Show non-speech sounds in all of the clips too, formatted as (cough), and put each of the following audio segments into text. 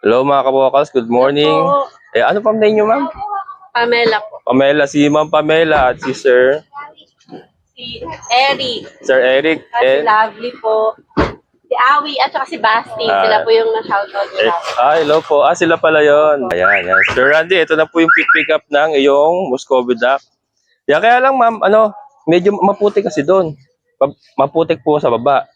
Hello mga kabokals, good morning. Po, Eh, ano pa name nyo ma'am? Pamela po. Pamela, si ma'am Pamela at si Sir, Si Eric. Sir Eric. At si Eh, Lovely po. Si Awi at saka si Basti. Ah. Sila po yung na-shoutout eh, nila. ah, hello po. Ah, sila pala yon. Ayan, yan. Sir Randy, ito na po yung pick up ng iyong Muscovy duck. Yeah, kaya lang ma'am, ano, medyo maputik kasi doon. Maputik po sa baba.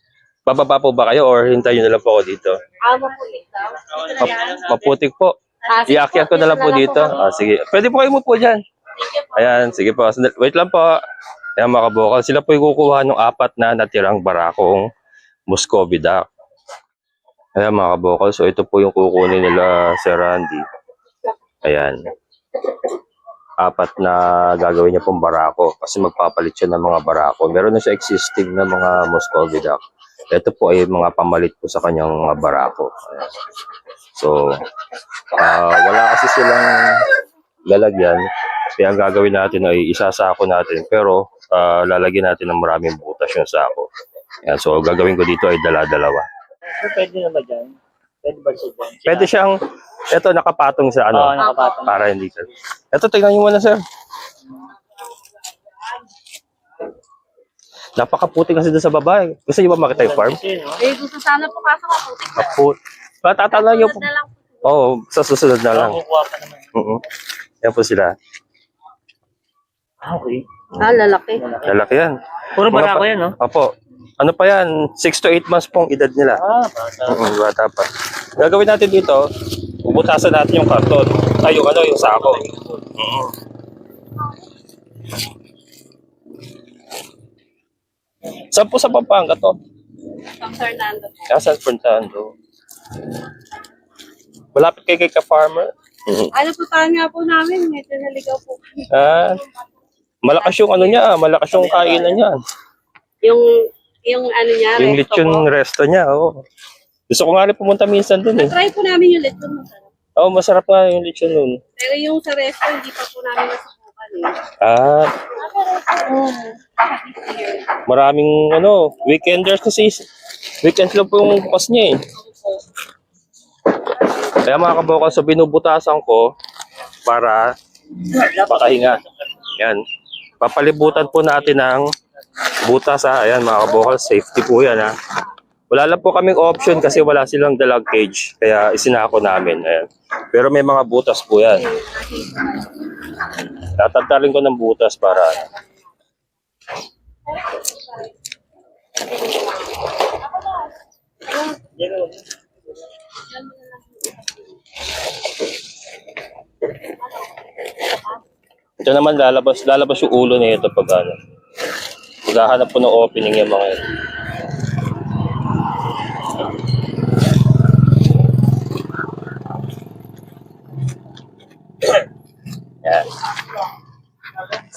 Bababa po ba kayo or hintayin nyo na lang po ako dito? Ah, mapulit daw. Ito na yan. Ma- maputik po. Ah, sige Iakyat ko na lang po dito. kami. Ah, sige. Pwede po kayo mo po dyan. Thank you po. Ayan, sige po. Sandali- Wait lang po. Ayan mga kabukal. Sila po yung kukuha ng apat na natirang barakong Muscovy duck. Ayan mga kabukal. So ito po yung kukunin nila Sir Randy. Ayan. Apat na gagawin niya pong barako. Kasi magpapalit siya ng mga barako. Meron na siya existing na mga Muscovy duck. Ito po ay mga pamalit po sa kanyang mga barako. Ayan. So, ah, wala kasi silang lalagyan. Kaya ang gagawin natin ay isasako natin pero ah, lalagyan natin ng maraming butas yung sako. Yan, so gagawin ko dito ay dala-dalawa. So, pwede na ba dyan? Pwede ba siya dyan? Pwede siyang, ito nakapatong sa Oo, ano, nakapatong. para hindi ka. Ito, tingnan nyo muna sir. Napakaputi kasi doon sa baba eh. Gusto nyo ba makita yung farm? Eh, gusto sana po kaso maputik na. Kaput. Patatala nyo po. Na lang po. Oo, sa susunod na lang. Kukuha pa naman. Oo. Yan po sila. Ah, okay. Ah, lalaki. Lalaki yan. Puro Mga barako pa- yan, no? Opo. Ano pa yan? 6 to 8 months pong edad nila. Ah, bata. Oo, bata pa. Gagawin natin dito, bubutasan natin yung karton. Ay, yung ano, yung sako. Oo. Saan po sa Pampanga to? San Fernando. Ah, San Fernando. Malapit kay kay ka-farmer. (laughs) Ano po nga po namin? Medyo naligaw po. Ah, malakas yung ano niya, ah, malakas yung kainan niya. Yung, yung ano niya, Yung resto lechon po. resto niya, oo. Gusto ko nga rin pumunta minsan dun eh. Try po namin yung lechon masarap. Oo, masarap nga yung lechon nun. Pero yung sa resto, hindi pa po namin eh. Ah, maraming ano, weekenders kasi weekends lang po yung bukas niya eh. Kaya mga kabokal, so binubutasan ko para pakahinga. Yan. Papalibutan po natin ng butas ha. Ayan mga kabokal, safety po yan ha. Wala lang po kaming option kasi wala silang dalag cage. Kaya isinako namin. Ayan. Pero may mga butas po yan. Tatantalin ko ng butas para Ito naman lalabas, lalabas yung ulo na ito pag ano. Maghahanap po ng opening yung mga ito.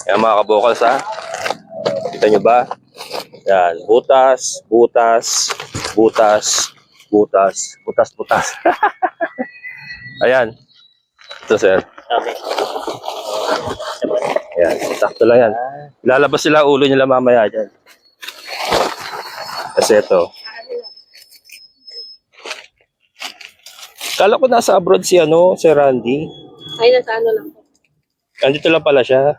Yan mga kabukals ha. Kita nyo ba? Yan. Butas, butas, butas, butas, butas, butas. (laughs) Ayan. Ito sir. Okay. Ayan, sakto lang yan. Lalabas sila ulo nila mamaya dyan. Kasi ito. Kala ko nasa abroad si ano, si Randy. Ay, nasa ano lang po. Andito lang pala siya.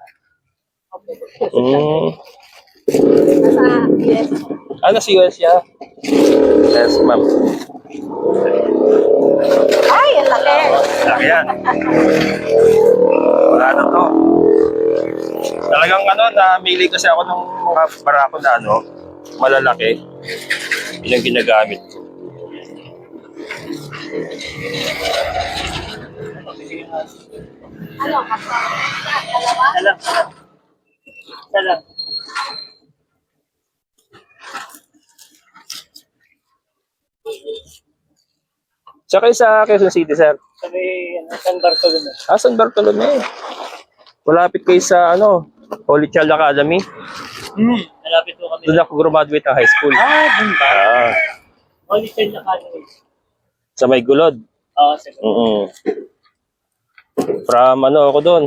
Mm. Nasa US. Ah, nasa US siya? Yes, ma'am. Ay, ang laki. Laki yan. Wala na to. Talagang ano, namili kasi ako ng mga barako na ano, malalaki. Yun ang ginagamit ko. Ano, kasa? Dalawa? Salang. Salang. Tsaka sa Quezon City, sir. Sabi, ano, San Bartolome. Ah, San Bartolome. Malapit kayo sa ano, Holy Child Academy. Hmm. Malapit po kami. Doon ako graduate ng high school. Ah, dun ba? Ah, Holy Child Academy. sa may gulod. Oo, sige. Mm From ano ako doon,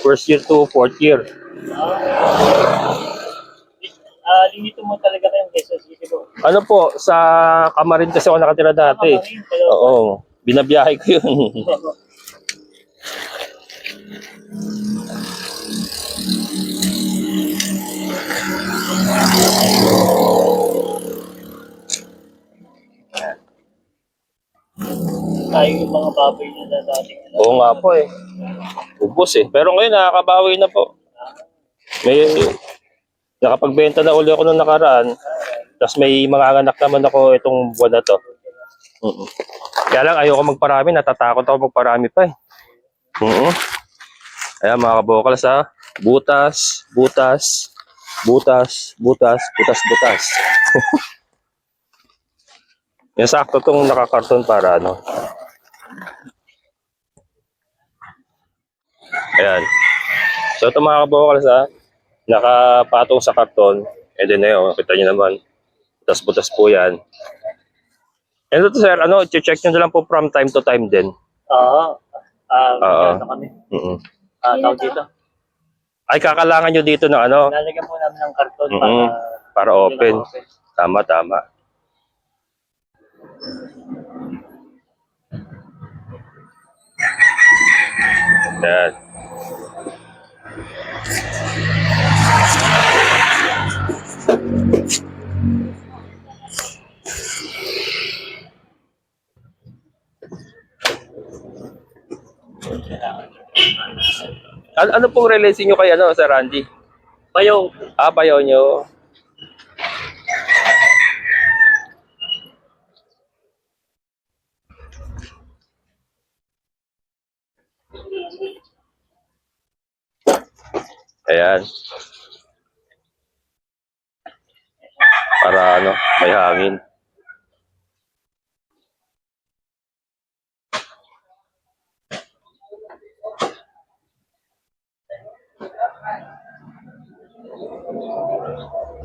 first year to fourth year. Ah, limito mo talaga kayong Quezon City po. Ano po, sa Kamarin kasi ako nakatira dati. Kamarin, Oo. Binabiyahe ko yun. (laughs) Tayo yung mga baboy niya na dating. ano. Oo nga po eh. Ubus eh. Pero ngayon nakakabawi na po. May nakapagbenta na uli ako nung nakaraan. Tapos may mga anak naman ako itong buwan na to. Mm Kaya lang ayoko magparami. Natatakot ako magparami pa eh. Oo. Ayan mga kabokals ha. Butas, butas, butas, butas, butas, butas. (laughs) Yan sakto tong nakakarton para ano. Ayan. So ito mga kabokals ha, nakapatong sa karton. And then ayun, kita nyo naman. Butas-butas po yan. And ito sir, ano, check nyo na lang po from time to time din. Oo. Ah, Oo. ano kami. Mm Ah, tawag dito. Ay, kakalangan nyo dito ng ano, Lalagyan po namin ng karton Mm-mm. para para open. Tama, tama. Yan. Ano, ano pong relation nyo kay ano, Sir Randy? Bayaw. Ah, bayaw nyo. Ayan. Para ano, may hangin. Lab.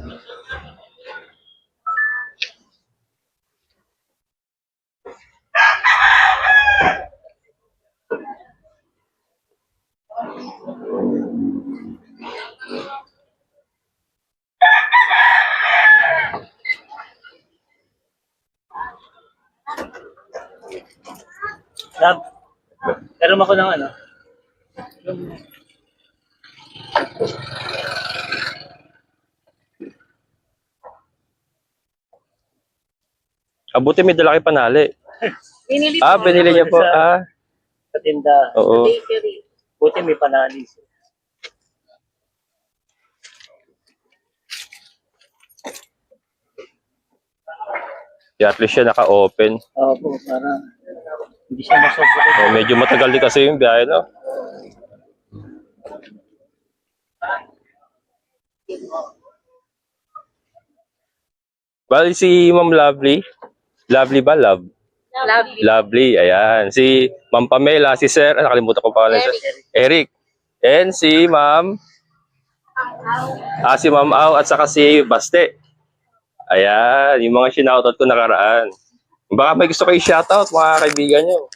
Meron ako ng ano. Abuti may dala kay panali. Binili Ah, po binili niya po. Ah, Sa tinda. oo. bakery. Buti may panalis. Yeah, at least siya naka-open. Oo po, para hindi siya masopokit. Oh, medyo matagal din kasi yung biyahe, no? Bali si Ma'am Lovely. Lovely ba? Love. Lovely. Lovely, ayan. Si Ma'am Pamela, si Sir, ah, nakalimutan ko pa Sir. Eric. And si Ma'am, ah, si Ma'am Au at saka si Baste. Ayan, yung mga sinoutout ko nakaraan. Baka may gusto kayo shoutout, mga kaibigan nyo.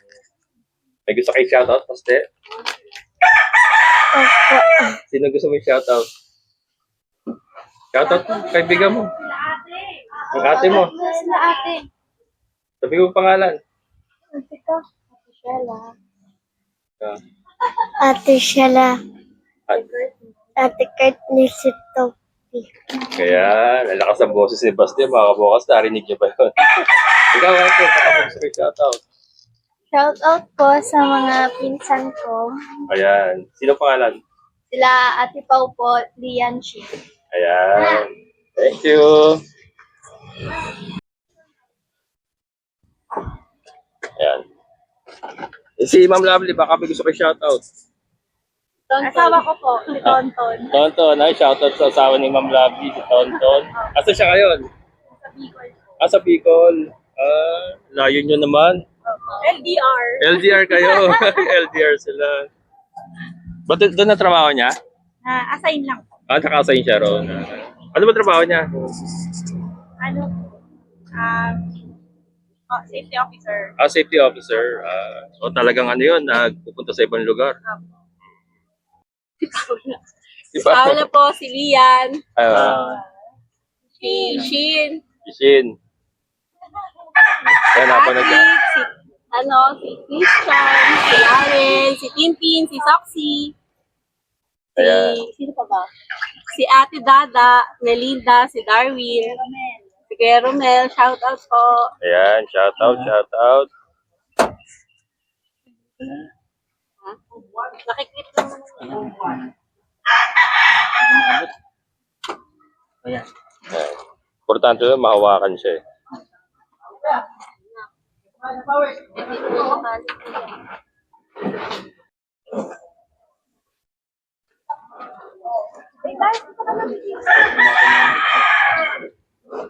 May gusto kayo shoutout, Baste? Sino gusto mo yung shoutout? Shoutout mo, kaibigan mo. Ang ate mo. Sila ate. Sabi mo pangalan. Ate ko. Ate Shella. Ah. Ate Shella. Ate Kurt Nisitopi. Kaya, lalakas ang boses ni Basti, mga kabukas, narinig niyo ba yun? Ikaw, ate, baka kayo shoutout. Shout out po sa mga pinsan ko. Ayan. Sino pangalan? Sila Ate Pau po, Lian Shi. Ayan. Thank you. Ayan. Si Ma'am Lovely, baka may gusto kayo shoutout. Asawa ko po, si Tonton. Tonton, ay shoutout sa asawa ni Ma'am Lovely, si Tonton. Asa siya ngayon? Sa Bicol. Ah, sa Bicol. Ah, layo nyo naman. LDR. LDR kayo. (laughs) LDR sila. Ba't doon na trabaho niya? Na assign lang po. Ah, naka-assign siya roon. Ano ba trabaho niya? Ano? Um, oh, safety officer. Ah, safety officer. Ah, so talagang ano yun, nagpupunta sa ibang lugar. (laughs) Di ba? Paula po, si Lian. Ah, Si Shin. si Yan, napanood niya. Patrick, si ano, si Christian, si Aren, si Tintin, si Soxy, Ayan. si, sino pa ba? Si Ate Dada, Melinda, si Darwin, si Kuya Romel, shout out po. Ayan, shout out, shout out. Nakikip naman. Ayan. Ayan. Importante yun, mahawakan siya eh.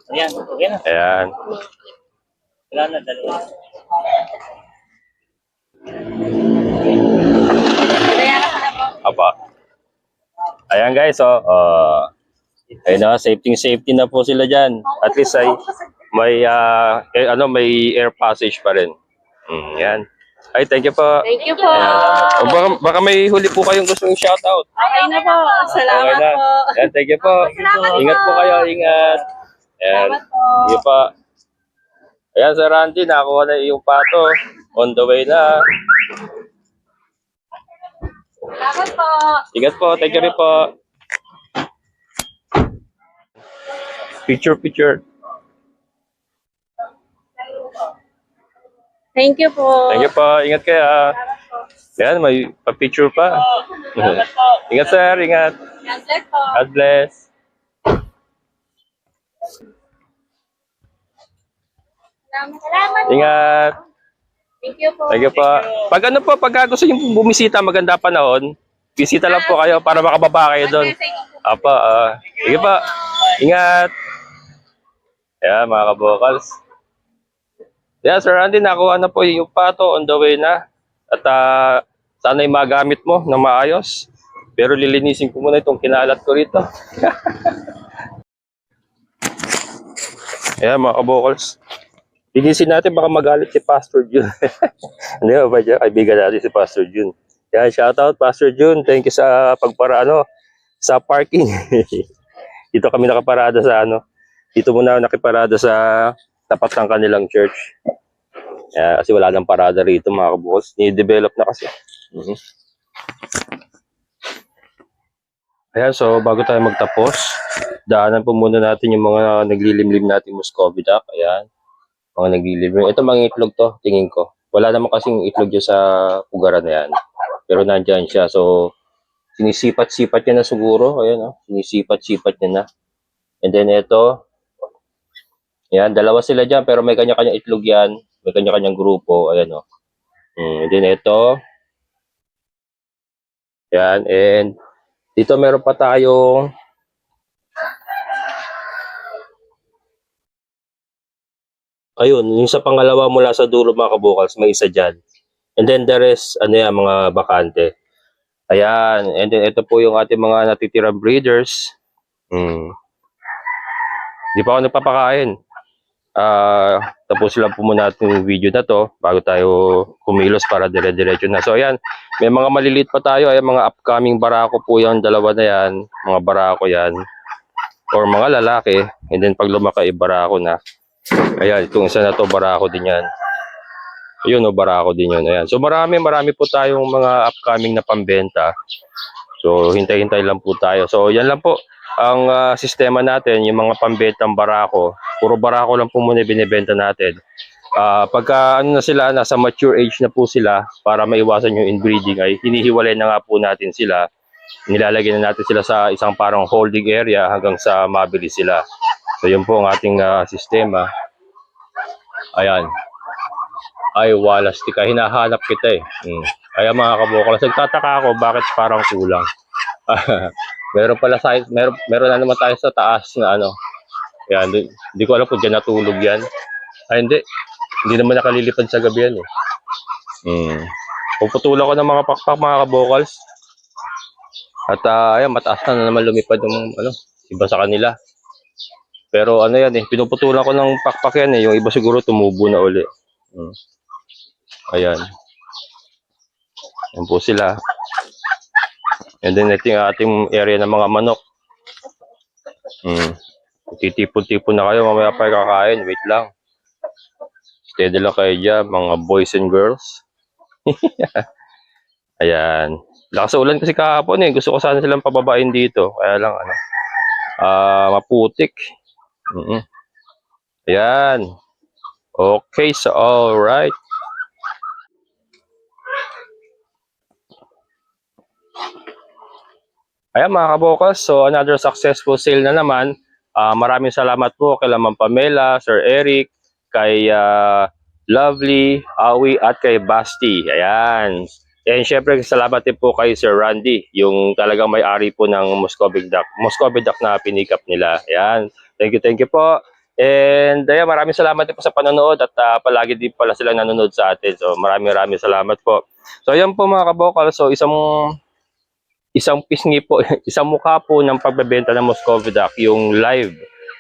Ayan, okay na. Ayan. Wala na, dalawa. Aba. Ayan guys, oh. Uh, ayun na, safety safety na po sila dyan. At least ay may ah, eh, ano may air passage pa rin. Mm, yan. Ay, thank you po. Thank you po. Ayan. O baka, baka may huli po kayong gustong shoutout. Okay na po. Salamat Okay na. po. Ayan, thank you po. Ingat po kayo, ingat. Ayan. Salamat po. Sige po. Ayan, Sir Randy, nakakuha na yung pato. On the way na. Salamat po. Ingat po, thank you rin po. Picture, picture. Thank you po. Thank you po, ingat kayo. ah. Yan, may pa-picture pa. (laughs) ingat sir, ingat. God bless po. God bless. Salamat. Ingat. Thank you po. Thank you po. Pag ano po, pag gusto niyo bumisita, maganda panahon, bisita lang po kayo para makababa kayo doon. Apa, ah. sige po. Ingat. Yan, mga kabokals. Yan, Sir Andy, nakuha na po yung pato on the way na. At ah, sana'y magamit mo na maayos. Pero lilinisin ko muna itong kinalat ko rito. (laughs) Yan, mga kabokals. Linisin natin, baka magalit si Pastor Jun. (laughs) Hindi ba ba dyan? Kaibigan natin si Pastor Jun. Yan, shoutout Pastor Jun. Thank you sa pagpara, ano, sa parking. (laughs) Dito kami nakaparada sa ano. Dito muna nakiparada sa tapat ng kanilang church. Yeah, kasi wala nang parada rito mga kabukos. Ni-develop na kasi. Mhm. Ayan, so bago tayo magtapos, daanan po muna natin yung mga naglilimlim nating Muscovy duck. Ayan, mga naglilimlim. Ito mga itlog to, tingin ko. Wala naman kasing itlog dyan sa pugaran na yan. Pero nandyan siya. So, sinisipat-sipat niya na siguro. Ayan, oh. sinisipat-sipat niya na. And then ito, yan, dalawa sila dyan, pero may kanya-kanya itlog yan. May kanya-kanyang grupo. Ayan, oh. Mm, then ito. Yan, and dito meron pa tayong Ayun, yung sa pangalawa mula sa dulo mga kabukals, may isa dyan. And then the rest, ano yan, mga bakante. Ayan, and then ito po yung ating mga natitirang breeders. Hmm. Di pa ako nagpapakain. Ah, tapos lang po muna natin yung video na to bago tayo kumilos para dire-diretso na. So ayan, may mga maliliit pa tayo, ay mga upcoming barako po yan, dalawa na yan, mga barako yan. Or mga lalaki, and then pag lumaki, barako na. Ayan, itong isa na to, barako din yan. Ayun, o, barako din yun. Ayan. So marami, marami po tayong mga upcoming na pambenta. So hintay-hintay lang po tayo. So yan lang po ang ah, sistema natin, yung mga pambentang barako. Puro barako lang po muna binibenta natin. Ah, pagka ano na sila, nasa mature age na po sila para maiwasan yung inbreeding ay hinihiwalay na nga po natin sila. Nilalagay na natin sila sa isang parang holding area hanggang sa mabili sila. So yun po ang ating ah, sistema. Ayan. Ay, walas tika. Hinahanap kita eh. Mm. Kaya mga kabukal, nagtataka ako bakit parang kulang. (laughs) meron pala sa meron meron na naman tayo sa taas na ano. Yan, di, di ko alam kung diyan natulog yan. Ay hindi. Hindi naman nakalilipad sa gabi yan eh. Hmm. Puputulan ko ng mga pakpak mga kabokals. At ah, ayan, mataas na, na naman lumipad yung ano, iba sa kanila. Pero ano yan eh, pinuputulan ko ng pakpak yan eh. Yung iba siguro tumubo na uli. Hmm. Ayan. Yan po sila. And then ito yung ating area ng mga manok. Hmm. Titipon-tipon na kayo, mamaya pa kakain. Wait lang. Steady lang kayo dyan, mga boys and girls. (laughs) Ayan. Lakas ulan kasi kahapon eh. Gusto ko sana silang pababain dito. Kaya lang ano. Ah, maputik. Mm Ayan. Okay, so alright. Ayan mga kabokas, so another successful sale na naman. Ah, maraming salamat po kay Ma'am Pamela, Sir Eric, kay ah, Lovely, Awi at kay Basti. Ayan. And syempre salamat din po kay Sir Randy, yung talagang may-ari po ng Muscovy Duck, Muscovy Duck na pinikap nila. Ayan. Thank you, thank you po. And ayan, maraming salamat din po sa panonood at ah, palagi din pala sila nanonood sa atin. So maraming maraming salamat po. So ayan po mga kabokal, so isang isang pisngi po, (laughs) isang mukha po ng pagbebenta ng Muscovy Duck, yung live.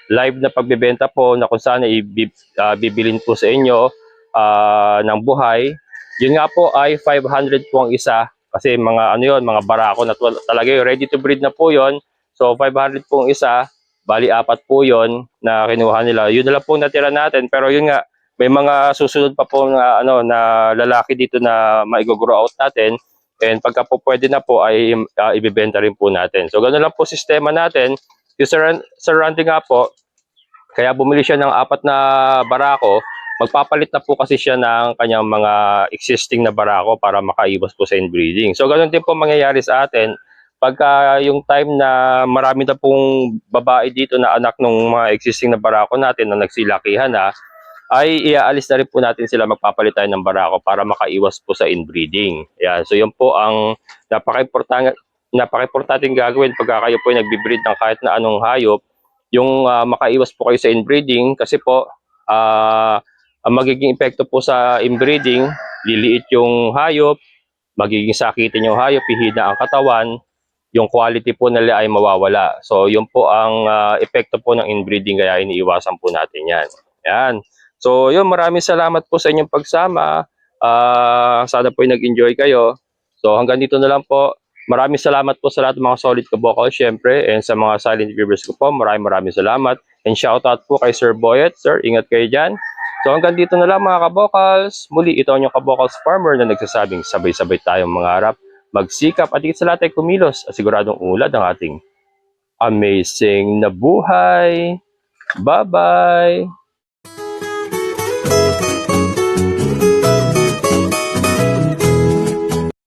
Live na pagbebenta po na kung saan ah, bibilin po sa inyo ah, ng buhay. Yun nga po ay 500 po ang isa kasi mga ano yon mga barako na talaga yung ready to breed na po yon. So 500 po ang isa, bali apat po yon na kinuha nila. Yun na lang po natira natin pero yun nga may mga susunod pa po na ano na lalaki dito na maigo-grow out natin and pagka po pwede na po ay ah, ibebenta rin po natin. So ganoon lang po sistema natin. Yung surround, surrounding nga po, kaya bumili siya ng apat na barako, magpapalit na po kasi siya ng kanyang mga existing na barako para makaiwas po sa inbreeding. So ganoon din po mangyayari sa atin pagka yung time na marami na pong babae dito na anak ng mga existing na barako natin na nagsilakihan na, ay iaalis na rin po natin sila magpapalit tayo ng barako para makaiwas po sa inbreeding. Yan. So yun po ang napaka-importante napaka-importanting gagawin pagka kayo po ay nagbi-breed ng kahit na anong hayop, yung ah, makaiwas po kayo sa inbreeding kasi po ah ang magiging epekto po sa inbreeding, liliit yung hayop, magiging sakitin yung hayop, hihina ang katawan, yung quality po nila ay mawawala. So yun po ang ah, epekto po ng inbreeding kaya iniiwasan po natin yan. Yan. So yun, maraming salamat po sa inyong pagsama. Ah, sana po nag-enjoy kayo. So hanggang dito na lang po. Maraming salamat po sa lahat ng mga solid kabokal syempre and sa mga silent viewers ko po. Maraming maraming salamat. And shoutout po kay Sir Boyet. Sir, ingat kayo dyan. So hanggang dito na lang mga kabokals. Muli, ito ang inyong kabokals farmer na nagsasabing sabay-sabay tayong mangarap, magsikap at higit sa lahat ay kumilos at siguradong ulad ang ating amazing na buhay. Bye-bye!